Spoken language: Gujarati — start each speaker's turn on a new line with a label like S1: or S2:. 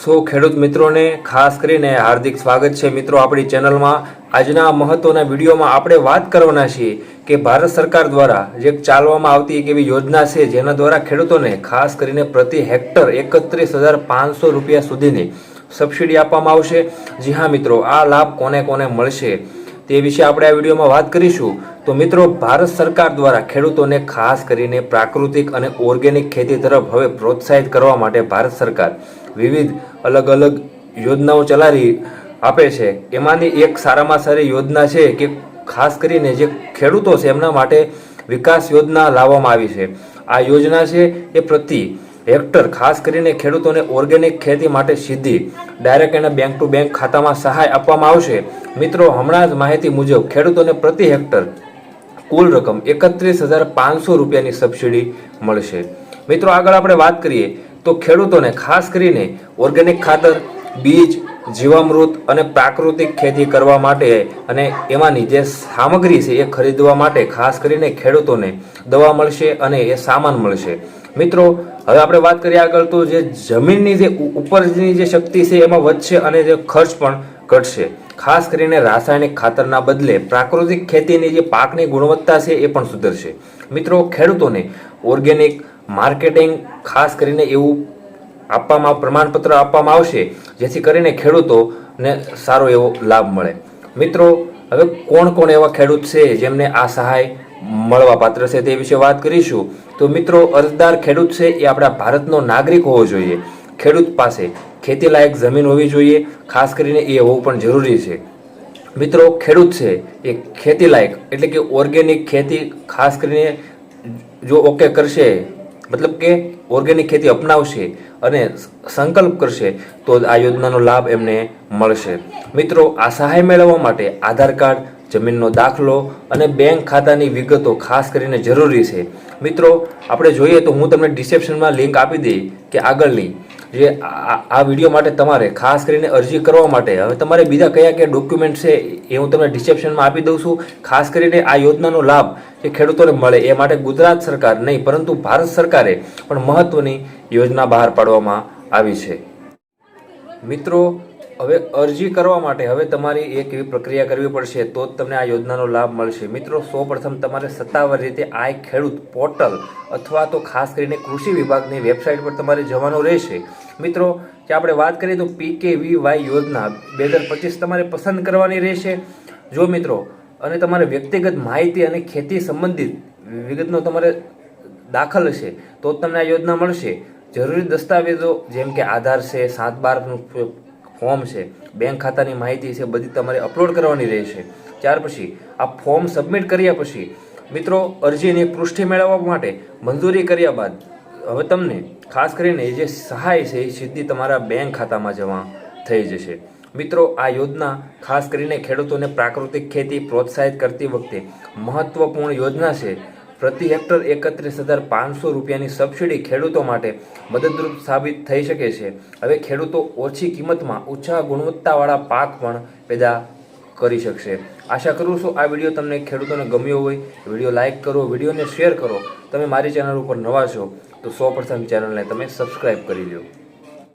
S1: સો ખેડૂત મિત્રોને ખાસ કરીને હાર્દિક સ્વાગત છે. મિત્રો, આપણી ચેનલમાં આજના મહત્વના વિડીયોમાં આપણે વાત કરવાના છીએ કે ભારત સરકાર દ્વારા જે ચાલવામાં આવતી એક એવી યોજના છે, જેના દ્વારા ખેડૂતોને ખાસ કરીને પ્રતિ હેક્ટર એકત્રીસ હજાર પાંચસો રૂપિયા સુધીની સબસિડી આપવામાં આવશે. જી હા, મિત્રો, આ લાભ કોને કોને મળશે તે વિશે આપણે આ વિડીયોમાં વાત કરીશું. તો મિત્રો, ભારત સરકાર દ્વારા ખેડૂતોને ખાસ કરીને પ્રાકૃતિક અને ઓર્ગેનિક ખેતી તરફ હવે પ્રોત્સાહિત કરવા માટે ભારત સરકાર વિવિધ અલગ અલગ યોજનાઓ ચલાવી આપે છે. એમાંની એક સારામાં સારી યોજના છે કે ખાસ કરીને જે ખેડૂતો છે, એમના માટે વિકાસ યોજના લાવવામાં આવી છે. આ યોજના છે એ પ્રતિ હેક્ટર ખાસ કરીને ખેડૂતોને ઓર્ગેનિક ખેતી માટે સીધી, ડાયરેક્ટ એના બેંક ટુ બેંક ખાતામાં સહાય આપવામાં આવશે. મિત્રો, હમણાં જ માહિતી મુજબ ખેડૂતોને પ્રતિ હેક્ટર કુલ રકમ એકત્રીસ હજાર પાંચસો રૂપિયાની સબસિડી મળશે. મિત્રો, આગળ આપણે વાત કરીએ તો ખેડૂતોને ખાસ કરીને ઓર્ગેનિક ખાતર, બીજ, જીવામૃત અને પ્રાકૃતિક ખેતી કરવા માટે અને એમાંની જે સામગ્રી છે એ ખરીદવા માટે ખાસ કરીને ખેડૂતોને દવા મળશે અને એ સામાન મળશે. મિત્રો, હવે આપણે વાત કરીએ આગળ તો જે જમીનની જે ઉપરની જે શક્તિ છે એમાં વધશે અને જે ખર્ચ પણ ઘટશે. ખાસ કરીને રાસાયણિક ખાતરના બદલે પ્રાકૃતિક ખેતીની જે પાકની ગુણવત્તા છે એ પણ સુધરશે. મિત્રો, ખેડૂતોને ઓર્ગેનિક માર્કેટિંગ ખાસ કરીને એવું આપવામાં, પ્રમાણપત્ર આપવામાં આવશે, જેથી કરીને ખેડૂતોને સારો એવો લાભ મળે. મિત્રો, હવે કોણ કોણ એવા ખેડૂત છે જેમને આ સહાય મળવા પાત્ર છે તે વિશે વાત કરીશું. તો મિત્રો, અરજદાર ખેડૂત છે એ આપણા ભારતનો નાગરિક હોવો જોઈએ. ખેડૂત પાસે ખેતી લાયક જમીન હોવી જોઈએ, ખાસ કરીને એ હોવું પણ જરૂરી છે. મિત્રો, ખેડૂત છે એ ખેતી લાયક એટલે કે ઓર્ગેનિક ખેતી ખાસ કરીને જો ઓકે કરશે મતલબ કે ઓર્ગેનિક ખેતી અપનાવશે અને સંકલ્પ કરશે, તો આ યોજનાનો લાભ એમને મળશે. મિત્રો, આ સહાય મેળવવા માટે આધાર કાર્ડ, જમીનનો દાખલો અને બેંક ખાતાની વિગતો ખાસ કરીને જરૂરી છે. મિત્રો, આપણે જોઈએ તો હું તમને ડિસ્ક્રિપ્શનમાં લિંક આપી દઈ કે આગળની જે આ વીડિયો માટે તમારે, ખાસ કરીને અરજી કરવા માટે. હવે તમારે બીજા કયા કયા ડોક્યુમેન્ટ છે એ હું તમને ડિસ્ક્રિપ્શનમાં આપી દઉં છું. ખાસ કરીને આ યોજનાનો લાભ એ ખેડૂતોને મળે એ માટે ગુજરાત સરકાર નહીં, પરંતુ ભારત સરકારે પણ મહત્વની યોજના બહાર પાડવામાં આવી છે. મિત્રો હવે અરજી કરવા માટે હવે તમારી એક એવી પ્રક્રિયા કરવી પડશે, તો જ તમને આ યોજનાનો લાભ મળશે. મિત્રો, સૌપ્રથમ તમારે સત્તાવાર રીતે આ ખેડૂત પોર્ટલ અથવા તો ખાસ કરીને કૃષિ વિભાગની વેબસાઇટ પર તમારે જવાનું રહેશે. મિત્રો, જે આપણે વાત કરીએ તો પીકે વાય યોજના બે હજાર પચીસ તમારે પસંદ કરવાની રહેશે. જો મિત્રો, અને તમારે વ્યક્તિગત માહિતી અને ખેતી સંબંધિત વિગતનો તમારે દાખલ હશે, તો જ તમને આ યોજના મળશે. જરૂરી દસ્તાવેજો જેમ કે આધાર છે, સાત બારનું ફોર્મ છે. બેંક ખાતાની માહિતી છે, બધી તમારે અપલોડ કરવાની રહેશે. ત્યાર પછી આ ફોર્મ સબમિટ કર્યા પછી, મિત્રો, અરજીની પૃષ્ઠે મેળવવા માટે મંજૂરી કર્યા બાદ, હવે તમને ખાસ કરીને જે સહાય છે, એ સીધી તમારા બેંક ખાતામાં જમા થઈ જશે. મિત્રો, આ યોજના ખાસ કરીને ખેડૂતોને પ્રાકૃતિક ખેતી પ્રોત્સાહિત કરતી વખતે મહત્વપૂર્ણ યોજના છે. પ્રતિ હેક્ટર એકત્રીસ હજાર પાંચસો રૂપિયાની સબસિડી ખેડૂતો માટે મદદરૂપ સાબિત થઈ શકે છે. હવે ખેડૂતો ઓછી કિંમતમાં ઓછા ગુણવત્તાવાળા પાક પણ પેદા કરી શકશે. આશા કરું છું આ વીડિયો તમને ખેડૂતોને ગમ્યો હોય. વીડિયો લાઇક કરો, વિડીયોને શેર કરો. તમે મારી ચેનલ ઉપર નવા છો તો સો પ્રથમ ચેનલને તમે સબસ્ક્રાઈબ કરી લો